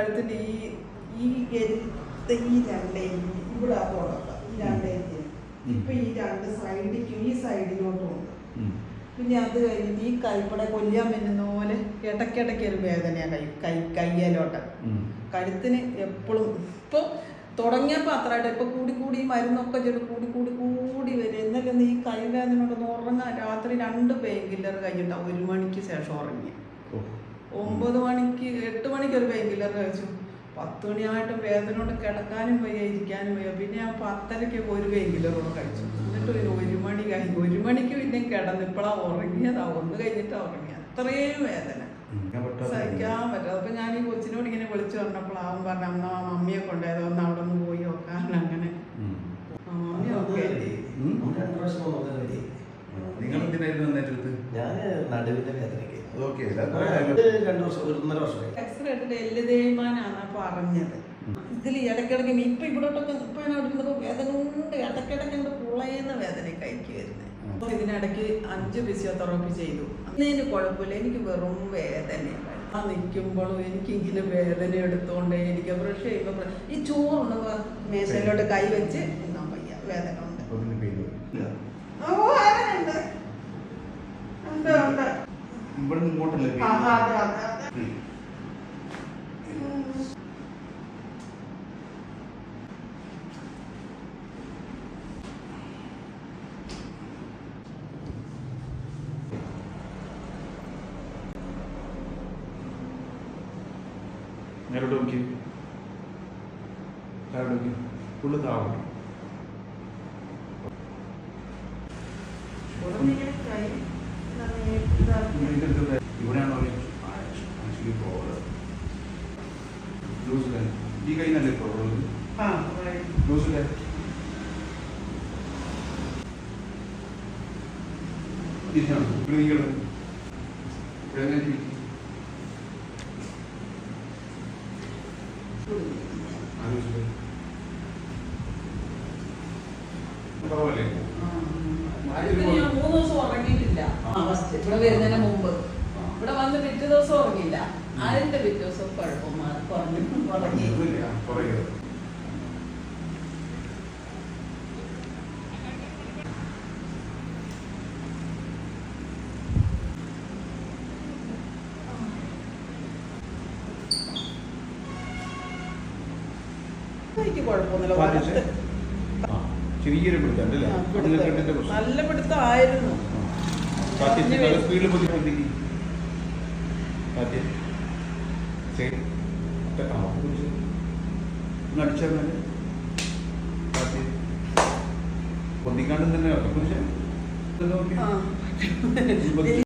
കഴുത്തിന്റെ ഈ ഈ എരുത്ത ഈ രണ്ടേ ഇവിടെ ആ പോളൊക്കെ ഈ രണ്ടേ ഇപ്പൊ ഈ രണ്ട് സൈഡിലേക്കും ഈ സൈഡിലോട്ടും ഉണ്ട്. പിന്നെ അത് കഴിഞ്ഞിട്ട് ഈ കൈപ്പടെ കൊല്ലാൻ പറ്റുന്ന പോലെ ഇടയ്ക്കിടയ്ക്ക് ഒരു വേദനയാണ് കൈ കൈ കയ്യലോട്ട്. കഴുത്തിന് എപ്പോഴും ഇപ്പൊ തുടങ്ങിയപ്പോൾ അത്രയായിട്ട് ഇപ്പൊ കൂടി കൂടി ഈ മരുന്നൊക്കെ ചെറു കൂടി കൂടി കൂടി വരും. എന്നൊക്കെ ഈ കൈ വേദന ഉണ്ടെന്ന് ഉറങ്ങാൻ രാത്രി രണ്ട് പെയിൻ കില്ലർ കഴിഞ്ഞിട്ടാണ് ഒരു മണിക്ക് ശേഷം ഉറങ്ങി. ഒമ്പത് മണിക്ക് എട്ട് മണിക്ക് ഒരു പെയിൻ കില്ലർ കഴിച്ചു പത്ത് മണിയായിട്ട് വേദന കൊണ്ട് കിടക്കാനും വയ്യ ഇരിക്കാനും വയ്യ. പിന്നെ ഞാൻ പത്തരയ്ക്ക് ഒരു പെയിൻ കില്ലർ കൂടെ കഴിച്ചു. എന്നിട്ട് ഒരു ഒരു മണി കഴിഞ്ഞു ഒരു മണിക്ക് പിന്നെ കിടന്ന് ഇപ്പോഴാണ് ഉറങ്ങിയതാ. ഒന്ന് കഴിഞ്ഞിട്ടാണ് ഉറങ്ങിയ. അത്രയും വേദന. സഹിക്കാൻ പറ്റും അപ്പൊ ഞാൻ ഈ കൊച്ചിനോട് ഇങ്ങനെ വിളിച്ചു പറഞ്ഞപ്പോൾ അവൻ പറഞ്ഞ അമ്മ മമ്മിയെ കൊണ്ടുപോയത്. ഒന്ന് അവിടെ ഒന്ന് പോയി നോക്കാൻ അങ്ങനെ. Mummy okay. നിങ്ങൾ എന്തിനായിരുന്നു ഞാൻ നടുവിന്റെ വേദനയ്ക്ക് ഓക്കെ രണ്ട് വർഷം ഒന്നര വർഷമായി എല്ല് തേയ്മാനാണ് പറഞ്ഞത്. ഇതിൽ ഇടയ്ക്കിടയ്ക്ക് ഇപ്പൊ ഇവിടോട്ടൊക്കെ ഇപ്പൊ ഞാൻ എടുക്കുന്നത് വേദന ഉണ്ട് ഇടയ്ക്കിടയ്ക്ക് അങ്ങോട്ട് പുളയുന്ന വേദന കൈക്ക് വരുന്നത് അപ്പൊ ഇതിനിടയ്ക്ക് അഞ്ച് ഫിസിയോതെറാപ്പി ചെയ്തു. അന്നതിന് കുഴപ്പമില്ല. എനിക്ക് വെറും വേദനയാണ് ആ നിൽക്കുമ്പോഴും എനിക്ക് ഇങ്ങനെ വേദന എടുത്തോണ്ടേ എനിക്ക് ബ്രഷ് ചെയ്യുമ്പോൾ ഈ ചോറുണ്ട്? മേശയിലോട്ട് കൈ വെച്ച് വയ്യ. വേദന ഉണ്ട് അപ്പൊ പിന്നെ പെയിൻ ഇല്ല ഓ വേദനയുണ്ട് ഉണ്ട് ഉണ്ട് ഇവിടെ ഇങ്ങോട്ടല്ലേ നോക്കി. നേരോട്ട് നോക്കി. ഫുള്ള് താവണം ഉടനെ കൈ ഇങ്ങനെ ഇതാക്കി. ഇവിടെയാണോ ആക്ച്വലി പ്രോബ്ലം ലൂസിലെ ഈ കൈനല്ലേ പ്രോബ്ലം. ലൂസിലെ ഞാൻ മൂന്ന് ദിവസം first ഇവിടെ വരുന്നതിന് മുമ്പ്. ഇവിടെ വന്ന് പിറ്റേ ദിവസം ഉറങ്ങില്ല അതിന്റെ പിറ്റേ ദിവസം കുഴപ്പം മാറി കുറഞ്ഞു. ഉറങ്ങി. എനിക്ക് കുഴപ്പമൊന്നുമില്ല. ചെറിയൊരു പിടുത്തം നല്ല പിടുത്തം. നല്ല പിടുത്തമായിരുന്നു കാറ്റ് കുറഞ്ഞ് നല്ല വരും. സ്പീഡിൽ അടിച്ചാൽ പൊന്തിക്കാണ്ടും തന്നെ